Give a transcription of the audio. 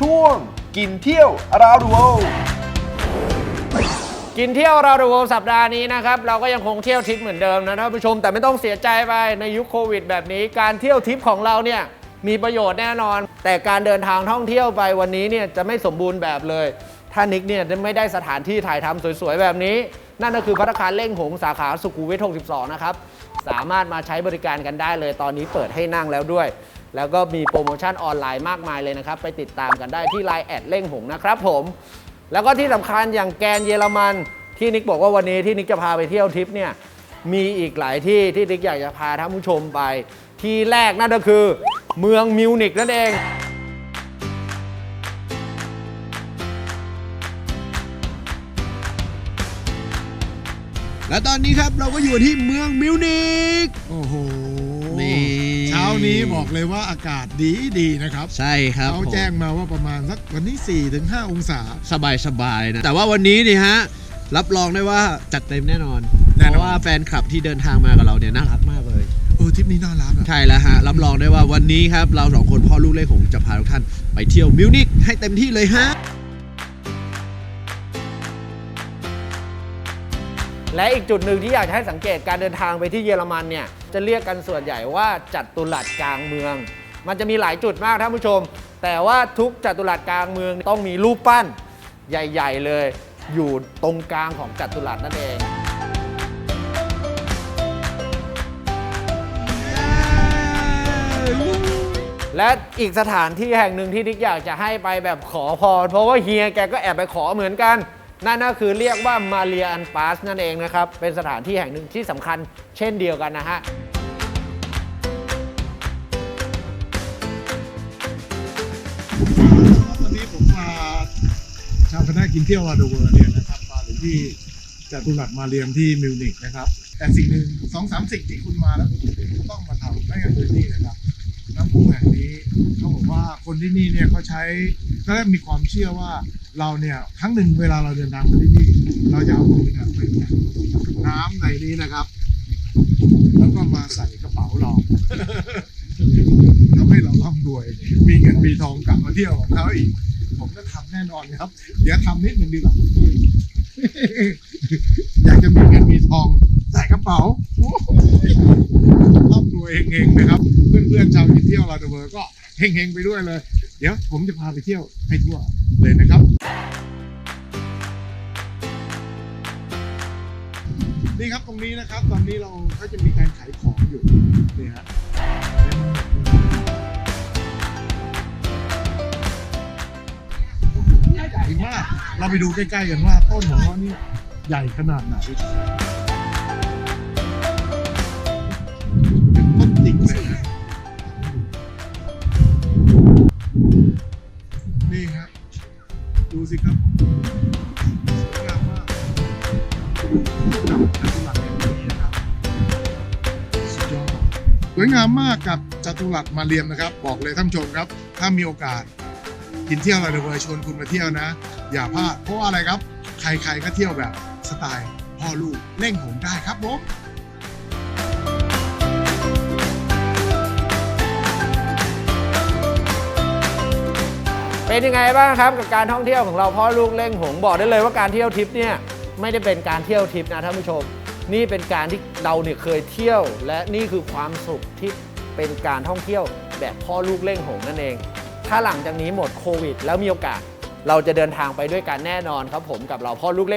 ช่วง กินเที่ยวราวดูโวกินเที่ยวเราดูโวสัปดาห์นี้นะครับ เราก็ยังคงเที่ยวทริปเหมือนเดิมนะท่านผู้ชมแต่ไม่ต้องเสียใจไปในยุคโควิดแบบนี้ การเที่ยวทริปของเราเนี่ยมีประโยชน์แน่นอน แต่การเดินทางท่องเที่ยวไปวันนี้เนี่ยจะไม่สมบูรณ์แบบเลย ถ้านิกเนี่ยไม่ได้สถานที่ถ่ายทำสวยๆ แบบนี้ นั่นก็คือพัตตาคารเล่งหงสาขาสุขุมวิท 62 นะครับ สามารถมาใช้บริการกันได้เลยตอนนี้เปิดให้นั่งแล้วด้วย แล้วก็มีโปรโมชั่นออนไลน์มากมายเลยนะครับ ไปติดตามกันได้ที่ Line แอดเล่งหงนะครับผม แล้วก็ที่สำคัญอย่างแกนเยอรมัน ที่นิกบอกว่าวันนี้ที่นิกจะพาไปเที่ยวทริปเนี่ยมีอีกหลายที่ที่นิกอยากจะพาท่านผู้ชมไป ที่แรกนั่นก็คือ เมืองมิวนิกนั่นเองและตอนนี้ครับเราก็อยู่ที่เมืองมิวนิก โอ้โห นี่ นี้บอกเลยว่าอากาศดีดีนะครับ ใช่ครับเขาแจ้งมาว่าประมาณสักวันนี้4ถึง5องศา สบายสบายๆนะ แต่ว่าวันนี้นี่ฮะ รับรองได้ว่าจัดเต็มแน่นอนแน่นอน เพราะว่าแฟนคลับที่เดินทางมากับเราเนี่ยน่ารักมากเลยเออทริปนี้น่ารักอะใช่แล้วฮะ รับรองได้ว่าวันนี้ครับ เราสองคนพ่อลูกเล่หงจะพาทุกท่านไปเที่ยวมิวนิกให้เต็มที่เลยฮะและอีกจุดหนึ่งที่อยากจะให้สังเกตการเดินทางไปที่เยอรมันเนี่ย จะเรียกกันส่วนใหญ่ว่าจัตุรัสกลางเมือง มันจะมีหลายจุดมากท่านผู้ชม แต่ว่าทุกจัตุรัสกลางเมืองต้องมีรูปปั้นใหญ่ ๆ เลย อยู่ตรงกลางของจัตุรัสนั่นเองและอีกสถานที่แห่งหนึ่งที่นิกอยากจะให้ไปแบบขอพร เพราะว่าเฮียแกก็แอบไปขอเหมือนกัน นั่นก็คือเรียกว่ามาเรียอันปาสนั่นเองนะครับ เป็นสถานที่แห่งหนึ่งที่สำคัญเช่นเดียวกันนะฮะวันนี้ผมมาชาวคณะกินเที่ยววาดเวอร์เนี่ยนะครับมาถึงที่จตุรัสมาเรียมที่มิวนิกนะครับ แต่สิ่งหนึ่งสองสามสิ่งที่คุณมาแล้วคุณต้องมาทำนั่นก็คือนี่นะครับ น้ำพุแห่งนี้เขาบอกว่าคนที่นี่เนี่ยเขาใช้ก็มีความเชื่อว่าเราเนี่ยครั้งหนึ่งเวลาเราเดินทางมาที่นี่ เราจะเอามือเนี่ยไปแตะน้ำในนี้นะครับ แล้วก็มาใส่กระเป๋าเราทำให้เราร่ำรวย มีเงินมีทองกลับมาเที่ยวของเขาอีก ผมก็ทำแน่นอนครับ เดี๋ยวทำนิดหนึ่งดีกว่าอยากจะมีเงินมีทองใส่กระเป๋าโอ้โหร่ำรวยเฮงๆนะครับ เพื่อนชาวกินเที่ยวเราดเวอร์ก็เฮงๆไปด้วยเลย เดี๋ยวผมจะพาไปเที่ยวให้ทั่วเลยนะครับ นี่ครับตรงนี้นะครับ ตอนนี้เราก็จะมีการขายของอยู่นี่ฮะใหญ่มาก เราไปดูใกล้ๆกันว่าต้นของเขานี่ใหญ่ขนาดไหน วยงามมากกับจัตุรัสมาเรียมนะครับ บอกเลยท่านชมครับ ถ้ามีโอกาส กินเที่ยวราเดอะเวอร์ชวนคุณมาเที่ยวนะ อย่าพลาดเพราะว่าอะไรครับ ใครๆก็เที่ยวแบบสไตล์พ่อลูกเล่งผมได้ครับผมเป็นยังไงบ้างครับกับการท่องเที่ยวของเราพ่อลูกเล่งหงบอกได้เลยว่าการเที่ยวทริปเนี่ยไม่ได้เป็นการเที่ยวทริปนะท่านผู้ชม นี่เป็นการที่เราเนี่ยเคยเที่ยว และนี่คือความสุขที่เป็นการท่องเที่ยวแบบพ่อลูกเล่งหงนั่นเอง ถ้าหลังจากนี้หมดโควิด แล้วมีโอกาส เราจะเดินทางไปด้วยกันแน่นอนครับผมกับเราพ่อลูกเล่ง